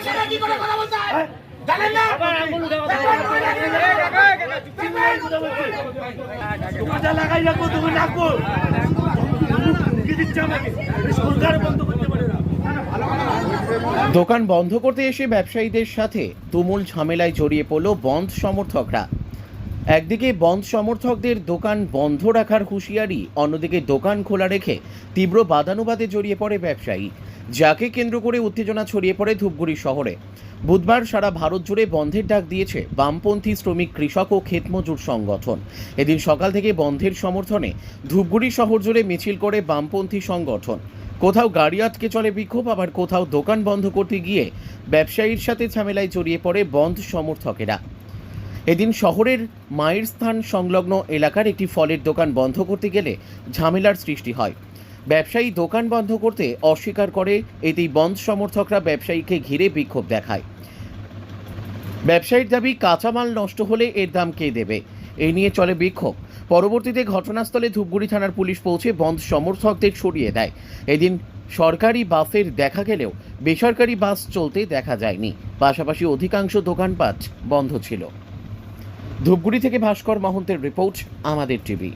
আমার সাথে কি করে কথা বলতে হয়? জানেন না? দোকানটা লাগাই রাখব দোকান রাখব কি দিচ্ছে আমাকে। সরকার বন্ধ করতে পারে না। দোকান বন্ধ করতে এসে ব্যবসায়ীদের সাথে তুমুল ঝামেলায় জড়িয়ে পড়ল বন্ধ সমর্থকরা। একদিকে বন্ধ সমর্থকদের দোকান বন্ধ রাখার হুঁশিয়ারি অন্যদিকে দোকান খোলা রেখে তীব্র বাদানুবাদে জড়িয়ে পড়ে ব্যবসায়ী। যাকে কেন্দ্র করে উত্তেজনা ছড়িয়ে পড়ে ধূপগুড়ি শহরে। বুধবার সারা ভারত জুড়ে বন্ধের ডাক দিয়েছে বামপন্থী শ্রমিক, কৃষক ও ক্ষেতমজুর সংগঠন। এদিন সকাল থেকে বন্ধের সমর্থনে ধূপগুড়ি শহর জুড়ে মিছিল করে বামপন্থী সংগঠন। কোথাও গাড়ি আটকে চলে বিক্ষোভ, আবার কোথাও দোকান বন্ধ করতে গিয়ে ব্যবসায়ীর সাথে ঝামেলায় জড়িয়ে পড়ে বন্ধ সমর্থকেরা। এদিন শহরের মায়ের স্থান সংলগ্ন এলাকার একটি ফলের দোকান বন্ধ করতে গেলে ঝামেলার সৃষ্টি হয়। ব্যবসায়ী দোকান বন্ধ করতে অস্বীকার করে, এতেই বন্ধ সমর্থকরা ব্যবসায়ীকে ঘিরে বিক্ষোভ দেখায়। ব্যবসায়ীর দাবি, কাঁচামাল নষ্ট হলে এর দাম কে দেবে? এই নিয়ে চলে বিক্ষোভ। পরবর্তীতে ঘটনাস্থলে ধূপগুড়ি থানার পুলিশ পৌঁছে বন্ধ সমর্থকদের সরিয়ে দেয়। এদিন সরকারি বাসের দেখা গেলেও বেসরকারি বাস চলতে দেখা যায়নি। পাশাপাশি অধিকাংশ দোকানপাট বন্ধ ছিল। ধূপগুড়ি থেকে ভাস্কর মহন্তের রিপোর্ট, আমাদের টিভি।